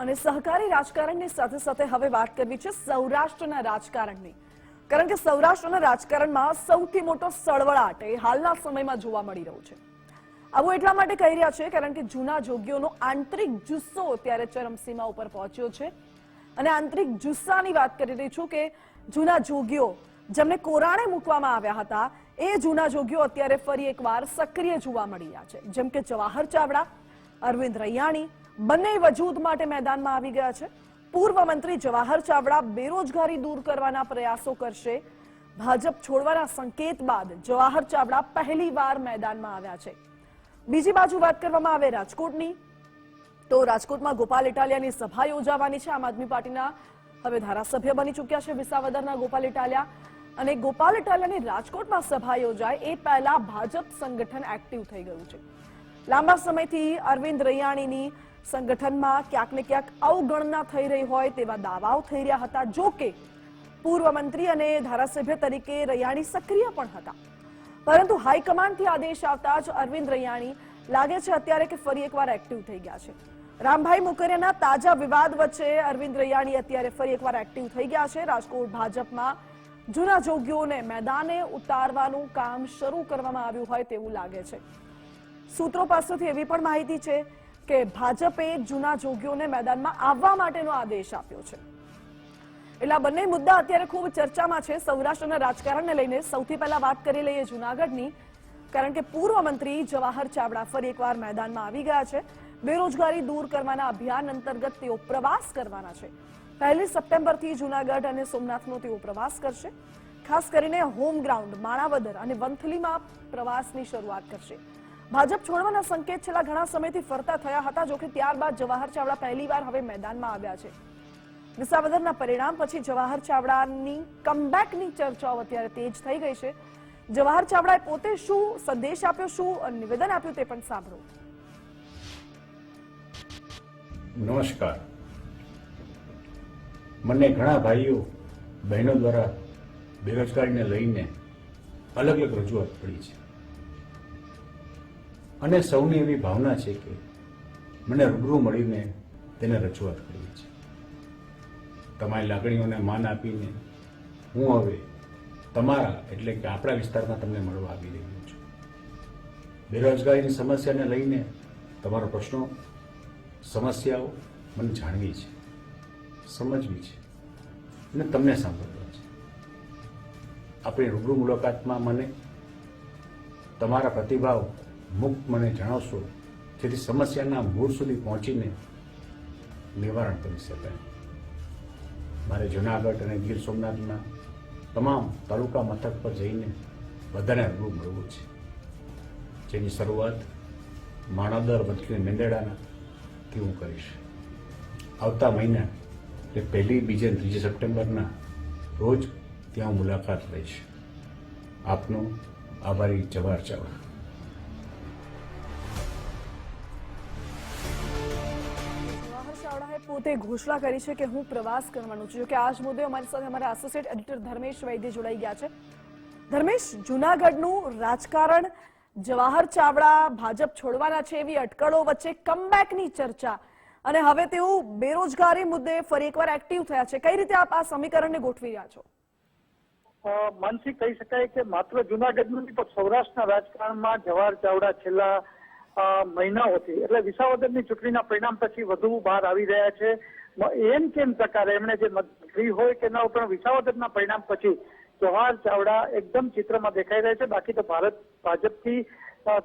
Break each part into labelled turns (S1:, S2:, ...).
S1: અને સહકારી રાજકારણની સાથે સાથે હવે વાત કરવી છે સૌરાષ્ટ્રના રાજકારણની. કારણ કે સૌરાષ્ટ્રના રાજકારણમાં સૌથી મોટો સળવળાટ એ હાલના સમયમાં જોવા મળી રહ્યો છે. આવું એટલા માટે કહી રહ્યા છે કારણ કે જૂના જોગીઓનો આંતરિક જુસ્સો અત્યારે ચરમસીમા ઉપર પહોંચ્યો છે. અને આંતરિક જુસ્સાની વાત કરી રહી છું કે જૂના જોગીઓ જેમને કોરાણે મૂકવામાં આવ્યા હતા, એ જૂના જોગીઓ અત્યારે ફરી એકવાર સક્રિય જોવા મળી રહ્યા છે. જેમ કે જવાહર ચાવડા, અરવિંદ રૈયાણી બંને વજૂદ માટે મેદાનમાં આવી ગયા છે. પૂર્વ મંત્રી જવાહર ચાવડા બેરોજગારી દૂર કરવાના પ્રયાસો કરશે. ભાજપ છોડવાના સંકેત બાદ જવાહર ચાવડા પહેલી વાર મેદાનમાં આવ્યા છે. બીજી બાજુ વાત કરવામાં આવે રાજકોટની, તો રાજકોટમાં ગોપાલ ઇટાલિયાની સભા યોજાવાની છે. આમ આદમી પાર્ટીના હવે ધારાસભ્ય બની ચૂક્યા છે વિસાવદરના ગોપાલ ઇટાલિયા. અને ગોપાલ ઇટાલિયાની રાજકોટમાં સભા યોજાય એ પહેલા ભાજપ સંગઠન એક્ટિવ થઈ ગયું છે. લાંબા સમયથી અરવિંદ રૈયાણીની સંગઠનમાં ક્યાંક ને ક્યાંક અવગણના થઈ રહી હોય તેવા દાવાઓ થઈ રહ્યા હતા. જો કે પૂર્વ મંત્રી અને ધારાસભ્ય તરીકે રૈયાણી સક્રિય પણ હતા. પરંતુ હાઈકમાન્ડથી આદેશ આવતા જ અરવિંદ રૈયાણી લાગે છે અત્યારે કે ફરી એકવાર એક્ટિવ થઈ ગયા છે. રામભાઈ મુકરિયાના તાજા વિવાદ વચ્ચે અરવિંદ રૈયાણી અત્યારે ફરી એકવાર એક્ટિવ થઈ ગયા છે. રાજકોટ ભાજપમાં જૂના જોગીઓને મેદાને ઉતારવાનું કામ શરૂ કરવામાં આવ્યું હોય તેવું લાગે છે. સૂત્રો પાસેથી એવી પણ માહિતી છે કે ભાજપે જૂના જોગીઓને મેદાનમાં આવવા માટેનો આદેશ આપ્યો છે. એટલે આ બંને મુદ્દા અત્યારે ખૂબ ચર્ચામાં છે. સૌરાષ્ટ્રના રાજકારણને લઈને સૌથી પહેલા વાત કરી લઈએ જૂનાગઢની, કારણ કે પૂર્વ મંત્રી જવાહર ચાવડા ફરી એકવાર મેદાનમાં આવી ગયા છે. બેરોજગારી દૂર કરવાના અભિયાન અંતર્ગત તેઓ પ્રવાસ કરવાના છે. પહેલી સપ્ટેમ્બરથી જૂનાગઢ અને સોમનાથનો તેઓ પ્રવાસ કરશે. ખાસ કરીને હોમ ગ્રાઉન્ડ, માણાવદર અને વંથલીમાં પ્રવાસની શરૂઆત કરશે. ભાજપ છોડવાના સંકેત છેલ્લા ઘણા સમયથી ફરતા થયા હતા, જોકે ત્યારબાદ જવાહર ચાવડા પહેલીવાર હવે મેદાનમાં આવ્યા છે. વિસાવદરના પરિણામ પછી જવાહર ચાવડાની કમબેકની ચર્ચાઓ અત્યારે તેજ થઈ ગઈ છે. જવાહર ચાવડાએ પોતે શું સંદેશ આપ્યો, શું નિવેદન આપ્યું તે પણ સાંભળો.
S2: નમસ્કાર. મને ઘણા ભાઈઓ, બહેનો દ્વારા બેરોજગારીને લઈને અલગ અલગ રજૂઆત પડી છે. અને સૌની એવી ભાવના છે કે મને રૂબરૂ મળીને તેને રજૂઆત કરવી છે તમારી લાગણીઓને માન આપીને હું હવે તમારા એટલે કે આપણા વિસ્તારમાં તમને મળવા આવી રહ્યો છું. બેરોજગારીની સમસ્યાને લઈને તમારો પ્રશ્નો, સમસ્યાઓ મને જાણવી છે, સમજવી છે અને તમને સાંભળવા છે. આપણી રૂબરૂ મુલાકાતમાં મને તમારા પ્રતિભાવ મુક્ત મને જણાવશો જેથી સમસ્યાના મૂળ સુધી પહોંચીને નિવારણ કરી શકાય. મારે જુનાગઢ અને ગીર સોમનાથના તમામ તાલુકા મથક પર જઈને બધાને રૂબરૂ મળવું છે. જેની શરૂઆત માણાદર વચલી મેંદેડાના થી હું કરીશ. આવતા મહિના એટલે પહેલી, બીજી ત્રીજી સપ્ટેમ્બરના રોજ ત્યાં હું મુલાકાત લઈશ. આપનો આભારી જવાર ચાવડા.
S1: પોતે ઘોષણા કરી છે કે હું પ્રવાસ કરવાનું છું. જોકે આ જ મુદ્દે અમારી સાથે અમારા એસોસિએટ એડિટર ધર્મેશ વૈદ્ય જોડાઈ ગયા છે. ધર્મેશ જુનાગઢનું રાજકારણ જવાહર ચાવડા ભાજપ છોડવાના છે એવી અટકળો વચ્ચે કમબેકની ચર્ચા. અને હવે તેઓ બેરોજગારી મુદ્દે ફરી એકવાર એક્ટિવ થયા છે. કઈ રીતે આપ આ સમીકરણને ગોઠવી રહ્યા છો?
S3: અ, માનસિક કહી શકાય કે માત્ર જુનાગઢનું પણ સૌરાષ્ટ્રના રાજકારણમાં જવાહર ચાવડા છેલ્લા મહિનાઓથી, એટલે વિસાવદરની ચૂંટણીના પરિણામ પછી વધુ બહાર આવી રહ્યા છે. એમ કેમ પ્રકારે એમણે જે મત કરી હોય કે ના પણ વિસાવદરના પરિણામ પછી જવાહર ચાવડા એકદમ ચિત્રમાં દેખાઈ રહ્યા છે. બાકી તો ભારત ભાજપથી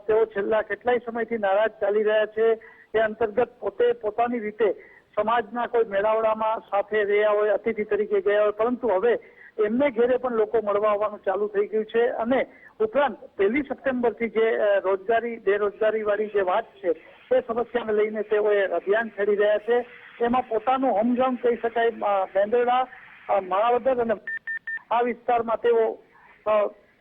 S3: તેઓ છેલ્લા કેટલાય સમયથી નારાજ ચાલી રહ્યા છે એ અંતર્ગત પોતે પોતાની રીતે સમાજના કોઈ મેળાવડામાં સાથે રહ્યા હોય, અતિથિ તરીકે ગયા હોય, પરંતુ હવે એમને ઘેરે પણ લોકો મળવા આવવાનું ચાલુ થઈ ગયું છે અને ઉપરાંત પહેલી સપ્ટેમ્બરથી જે રોજગારી બેરોજગારી વાળી જે વાત છે તે સમસ્યાને લઈને તેઓએ અભિયાન છેડી રહ્યા છે. એમાં પોતાનું હોમગ્રાઉન્ડ કહી શકાય બેંદરડા માણાવદર અને આ વિસ્તારમાં તેઓ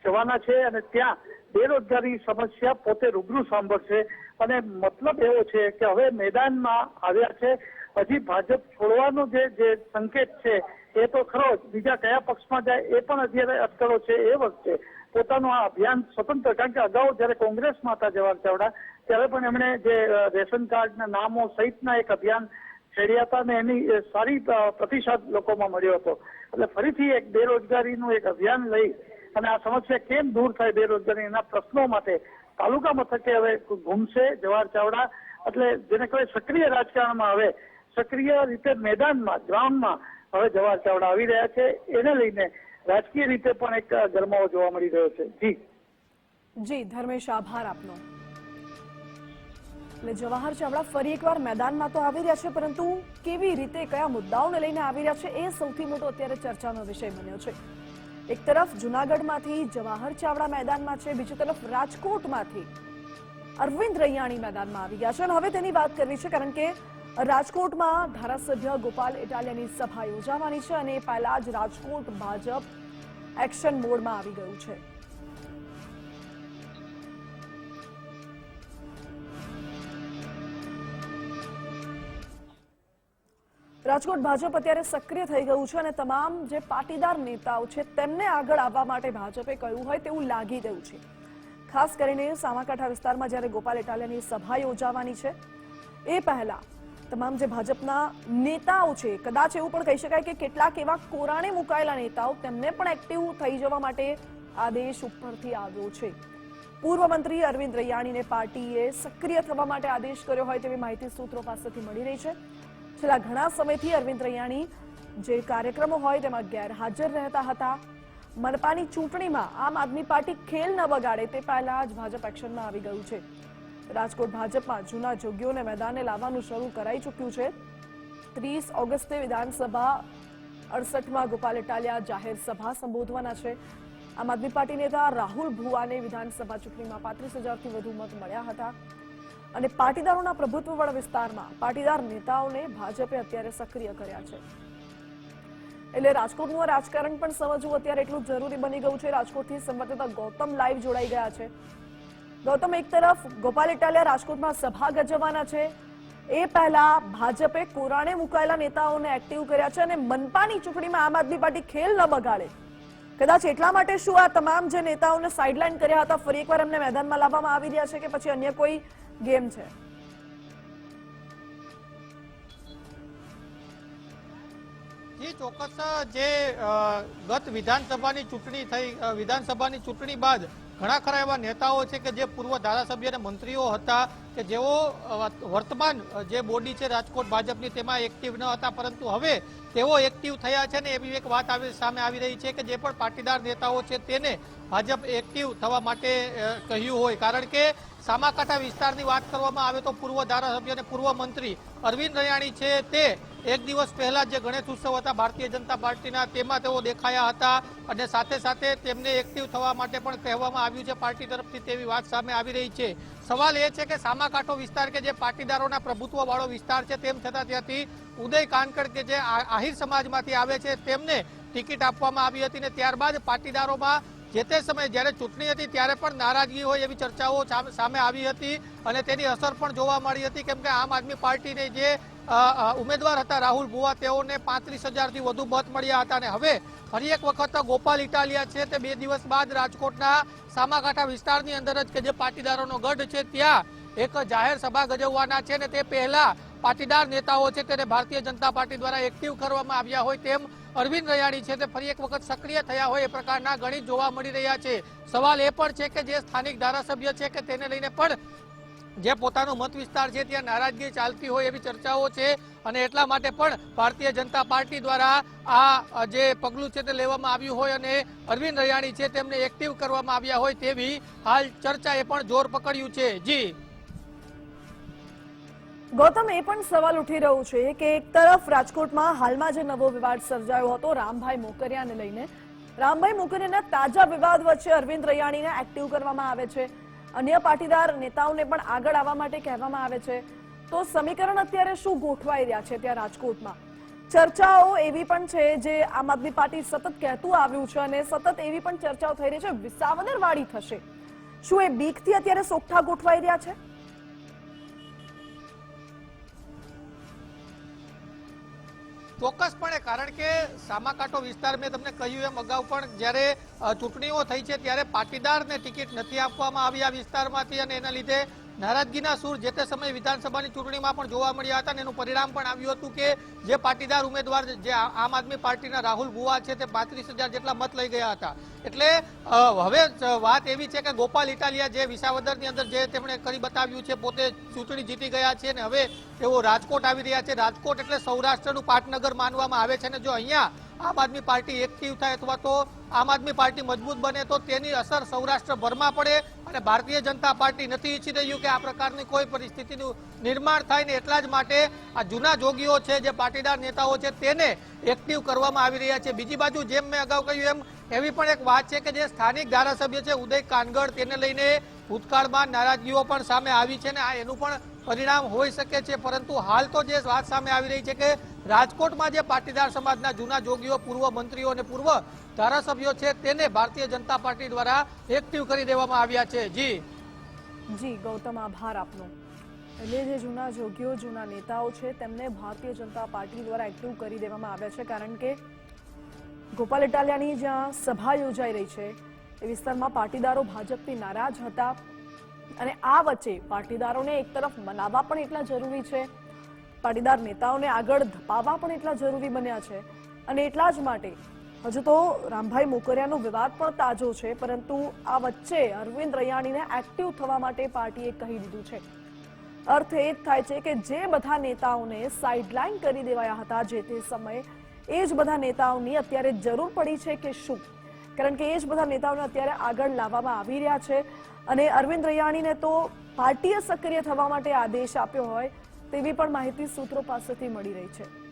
S3: જવાના છે અને ત્યાં બેરોજગારી સમસ્યા પોતે રૂબરૂ સાંભળશે. અને મતલબ એવો છે કે હવે મેદાનમાં આવ્યા છે. હજી ભાજપ છોડવાનો જે જે સંકેત છે, એ તો ખરો બીજા કયા પક્ષમાં જાય એ પણ અત્યારે અટકળો છે એ વખતે. પોતાનું આ અભિયાન સ્વતંત્ર, કારણ કે અગાઉ જયારે કોંગ્રેસમાં હતા જવાહર ચાવડા, ત્યારે પણ એમણે જે રેશન કાર્ડના નામો સહિતના એક અભિયાન છેડ્યા હતા અને એની સારી પ્રતિસાદ લોકોમાં મળ્યો હતો. એટલે ફરીથી એક બેરોજગારીનું એક અભિયાન લઈ અને આ સમસ્યા કેમ દૂર થાય બેરોજગારી એના પ્રશ્નો માટે તાલુકા મથકે હવે ઘૂમશે જવાહર ચાવડા. એટલે જેને કહેવાય સક્રિય રાજકારણમાં હવે સક્રિય રીતે મેદાનમાં, ગ્રાઉન્ડમાં હવે જવાહર ચાવડા આવી રહ્યા છે. એને લઈને રાજકીય રીતે પણ એક ગરમાવો જોવા મળી રહ્યો છે. જી.
S1: જી, ધર્મેશ, આભાર આપનો. એટલે જવાહર ચાવડા ફરી એકવાર મેદાનમાં તો આવી રહ્યા છે, પરંતુ કેવી રીતે, કયા મુદ્દાઓને લઈને આવી રહ્યા છે એ સૌથી મોટો અત્યારે ચર્ચાનો વિષય બન્યો છે. એક તરફ જુનાગઢમાંથી જવાહર ચાવડા મેદાનમાં છે, બીજી તરફ રાજકોટમાંથી અરવિંદ રૈયાણી મેદાનમાં આવી ગયા છે. અને હવે તેની વાત કરવી છે, કારણ કે રાજકોટમાં ધારાસભ્ય ગોપાલ ઇટાલિયાની સભા યોજાવાની છે અને પહેલા જ રાજકોટ ભાજપ એક્શન મોડમાં આવી ગયું છે. રાજકોટ ભાજપ અત્યારે સક્રિય થઈ ગયું છે અને તમામ જે પાટીદાર નેતાઓ છે તેમને આગળ આવવા માટે ભાજપે કહ્યું હોય તેવું લાગી રહ્યું છે. ખાસ કરીને સામાકાંઠા વિસ્તારમાં જ્યારે ગોપાલ ઇટાલિયાની સભા યોજાવાની છે, એ પહેલા તમામ જે ભાજપના નેતાઓ છે, કદાચ એવું પણ કહી શકાય કે કેટલાક એવા કોરાણે મુકાયેલા નેતાઓ તેમને પણ એક્ટિવ થઈ જવા માટે આદેશ ઉપરથી આવ્યો છે. પૂર્વ મંત્રી અરવિંદ રૈયાણીને પાર્ટીએ સક્રિય થવા માટે આદેશ કર્યો હોય તેવી માહિતી સૂત્રો પાસેથી મળી રહી છે. છેલ્લા ઘણા સમયથી અરવિંદ રૈયાણી જે કાર્યક્રમો હોય તેમાં ગેરહાજર રહેતા હતા. મનપાની ચૂંટણીમાં આમ આદમી પાર્ટી ખેલ ન બગાડે તે પહેલા જ ભાજપ એક્શનમાં આવી ગયું છે. રાજકોટ ભાજપમાં જૂના જોગીઓને મેદાને લાવવાનું શરૂ કરાઈ ચૂક્યું છે. ત્રીસ ઓગસ્ટે વિધાનસભા અડસઠમાં ગોપાલ ઇટાલિયા જાહેર સભા સંબોધવાના છે. આમ આદમી પાર્ટી નેતા રાહુલ ભુવાને વિધાનસભા ચૂંટણીમાં પાંત્રીસ હજારથી વધુ મત મળ્યા હતા. અને પાટીદારોના પ્રભુત્વવાળા વિસ્તારમાં પાટીદાર નેતાઓને ભાજપે અત્યારે સક્રિય કર્યા છે. એટલે રાજકોટનું રાજકારણ પણ સમજવું અત્યારે એટલું જરૂરી બની ગયું છે. રાજકોટથી સંવાદદાતા ગૌતમ લાઈવ જોડાઈ ગયા છે. ગૌતમ, એક તરફ ગોપાલ ઇટાલિયા રાજકોટમાં સભા ગજવવાના છે. એ પહેલા ભાજપે કોરાણે મુકાયેલા નેતાઓને એક્ટિવ કર્યા છે અને મનપાની ચૂંટણીમાં આમ આદમી પાર્ટી ખેલ ન બગાડે. કદાચ એટલા માટે શું આ તમામ જે નેતાઓને સાઇડલાઇન કર્યા હતા, ફરી એકવાર એમને મેદાનમાં લાવવામાં આવી રહ્યા છે કે પછી અન્ય કોઈ ગેમ છે?
S4: જે, ચોક્કસ, જે ગત વિધાનસભાની ચૂંટણી થઈ વિધાનસભાની ચૂંટણી બાદ ઘણા ખરા એવા નેતાઓ છે કે જે પૂર્વ ધારાસભ્ય અને મંત્રીઓ હતા કે જેઓ વર્તમાન જે બોડી છે રાજકોટ ભાજપની તેમાં એક્ટિવ ન હતા, પરંતુ હવે તેઓ એક્ટિવ થયા છે ને એવી એક વાત આવી, સામે આવી રહી છે કે જે પણ પાટીદાર નેતાઓ છે તેને ભાજપ એક્ટિવ થવા માટે કહ્યું હોય. કારણ કે સામાકાંઠા વિસ્તારની વાત કરવામાં આવે તો પૂર્વ ધારાસભ્ય અને પૂર્વ મંત્રી અરવિંદ રયાણી છે તે એક દિવસ પહેલા જે ગણેશ ઉત્સવ હતા, ભારતીય જનતા પાર્ટીના, તેમાં તેઓ દેખાયા હતા અને સાથે સાથે તેમને એક્ટિવ થવા માટે પણ કહેવામાં આવ્યું છે પાર્ટી તરફથી તેવી વાત સામે આવી રહી છે. સવાલ એ છે કે સામાકાંઠો વિસ્તાર કે જે પાટીદારોના પ્રભુત્વ વાળો વિસ્તાર છે, તેમ છતાં ત્યાંથી ઉદય કાનકડ કે જે આહિર સમાજમાંથી આવે છે, તેમને ટિકિટ આપવામાં આવી હતી ને ત્યારબાદ પાટીદારોમાં જે તે સમયે જ્યારે ચૂંટણી હતી ત્યારે પણ નારાજગી હોય એવી ચર્ચાઓ સામે- આવી હતી અને તેની અસર પણ જોવા મળી હતી, કેમ કે આમ આદમી પાર્ટીને જે ઉમેદવાર હતા રાહુલ ભુવા. તેઓને પાંત્રીસ હજારથી વધુ મત મળ્યા હતા અને હવે ફરી એક વખત ગોપાલ ઇટાલિયા છે તે બે દિવસ બાદ રાજકોટના સામાકાંઠા વિસ્તારની અંદર જ કે જે પાટીદારોનો ગઢ છે ત્યાં એક જાહેર સભા ગજવવાના છે ને તે પહેલા પાટીદાર નેતાઓ છે તેને ભારતીય જનતા પાર્ટી દ્વારા એક્ટિવ કરવામાં આવ્યા હોય તેમ અરવિંદ રૈયાણી છે તે ફરી એક વખત સક્રિય થયા હોય એ પ્રકારના ગણિત જોવા મળી રહ્યા છે. સવાલ એ પણ છે કે જે સ્થાનિક ધારાસભ્ય છે કે તેને લઈને પણ જે પોતાનો મત વિસ્તાર છે, ત્યાં નારાજગી ચાલતી હોય એવી ચર્ચાઓ છે અને એટલા માટે પણ ભારતીય જનતા પાર્ટી દ્વારા આ જે પગલું છે તે લેવામાં આવ્યું હોય અને અરવિંદ રૈયાણી છે તેમને એક્ટિવ કરવામાં આવ્યા હોય તેવી હાલ ચર્ચાએ પણ જોર પકડ્યું છે. જી.
S1: ગૌતમ, એ પણ સવાલ ઉઠી રહ્યો છે કે એક તરફ રાજકોટમાં હાલમાં જે નવો વિવાદ સર્જાયો હતો, રામભાઈ મોકરિયાને લઈને, રામભાઈ મોકરિયાના તાજા વિવાદ વચ્ચે અરવિંદ રયાણીને એક્ટિવ કરવામાં આવે છે. અન્ય પાટીદાર નેતાઓને પણ આગળ આવવા માટે કહેવામાં આવે છે. તો સમીકરણ અત્યારે શું ગોઠવાઈ રહ્યા છે ત્યાં રાજકોટમાં? ચર્ચાઓ એવી પણ છે જે આમ આદમી પાર્ટી સતત કહેતું આવ્યું છે અને સતત એવી પણ ચર્ચાઓ થઈ રહી છે. વિસાવદર વાળી થશે. શું એ બીકથી અત્યારે સોગઠા ગોઠવાઈ રહ્યા છે?
S4: ચોક્કસપણે, કારણ કે સામાકાંઠો વિસ્તાર મેં તમને કહ્યું એમ, અગાઉ પણ જ્યારે ચૂંટણીઓ થઈ છે, ત્યારે પાટીદારને ટિકિટ નથી આપવામાં આવી આ વિસ્તારમાંથી અને એના લીધે નારાજગીના સૂર જે તે સમયે વિધાનસભાની ચૂંટણીમાં પણ જોવા મળ્યા હતા અને એનું પરિણામ પણ આવ્યું હતું કે જે પાટીદાર ઉમેદવાર જે આમ આદમી પાર્ટીના રાહુલ ગુવા છે તે પાંત્રીસ જેટલા મત લઈ ગયા હતા. એટલે હવે વાત એવી છે કે ગોપાલ ઇટાલિયા જે વિસાવદરની અંદર જે તેમણે કરી બતાવ્યું છે, પોતે ચૂંટણી જીતી ગયા છે અને હવે તેઓ રાજકોટ આવી રહ્યા છે. રાજકોટ એટલે સૌરાષ્ટ્રનું પાટનગર માનવામાં આવે છે અને જો અહીંયા આમ આદમી પાર્ટી એક્ટિવ થાય અથવા તો આમ આદમી પાર્ટી મજબૂત બને તો તેની અસર સૌરાષ્ટ્રભરમાં પડે અને ભારતીય જનતા પાર્ટી નથી ઈચ્છી રહ્યું કે આ પ્રકારની કોઈ પરિસ્થિતિનું નિર્માણ થાય ને એટલા જ માટે આ જૂના જોગીઓ છે, જે પાટીદાર નેતાઓ છે, તેને એક્ટિવ કરવામાં આવી રહ્યા છે. બીજી બાજુ જેમ મેં અગાઉ કહ્યું એમ, એવી પણ એક વાત છે કે જે સ્થાનિક ધારાસભ્ય છે, ઉદય કાનગડ, તેને લઈને ભૂતકાળમાં નારાજગીઓ પણ સામે આવી છે ને આ એનું પણ પરિણામ હોઈ શકે છે. પરંતુ હાલ તો જે વાત સામે આવી રહી છે કે રાજકોટમાં જે પાટીદાર સમાજના જૂના જોગીઓ, પૂર્વ મંત્રીઓ અને પૂર્વ ધારાસભ્યો છે, તેને ભારતીય જનતા પાર્ટી દ્વારા એક્ટિવ કરી દેવામાં આવ્યા છે. જી.
S1: જી, ગૌતમ, આભાર આપનો. એટલે જે જૂના જોગીઓ, જૂના નેતાઓ છે, તેમને ભારતીય જનતા પાર્ટી દ્વારા એક્ટિવ કરી દેવામાં આવ્યા છે, કારણ કે ગોપાલ ઇટાલિયાની જ્યાં સભા યોજાઈ રહી છે, એ વિસ્તારમાં પાટીદારો ભાજપથી નારાજ હતા અને આ વચ્ચે પાટીદારોને એક તરફ મનાવવા પણ એટલા જરૂરી છે પાટીદાર નેતાઓને આગળ ધપાવવા પણ એટલા જરૂરી બન્યા છે. અને એટલા જ માટે હજુ તો રામભાઈ મોકરિયાનો વિવાદ પણ તાજો છે, પરંતુ આ વચ્ચે અરવિંદ રૈયાણીને એક્ટિવ થવા માટે પાર્ટીએ કહી દીધું છે. અર્થ એ જ થાય છે કે જે બધા નેતાઓને સાઇડલાઇન કરી દેવાયા હતા જે તે સમયે, એ જ બધા નેતાઓની અત્યારે જરૂર પડી છે કે શું? કારણ કે એ જ બધા નેતાઓને અત્યારે આગળ લાવવામાં આવી રહ્યા છે. અને અરવિંદ રૈયાણીને તો પાર્ટીએ સક્રિય થવા માટે આદેશ આપ્યો હોય તેવી પણ માહિતી સૂત્રો પાસેથી મળી રહી છે.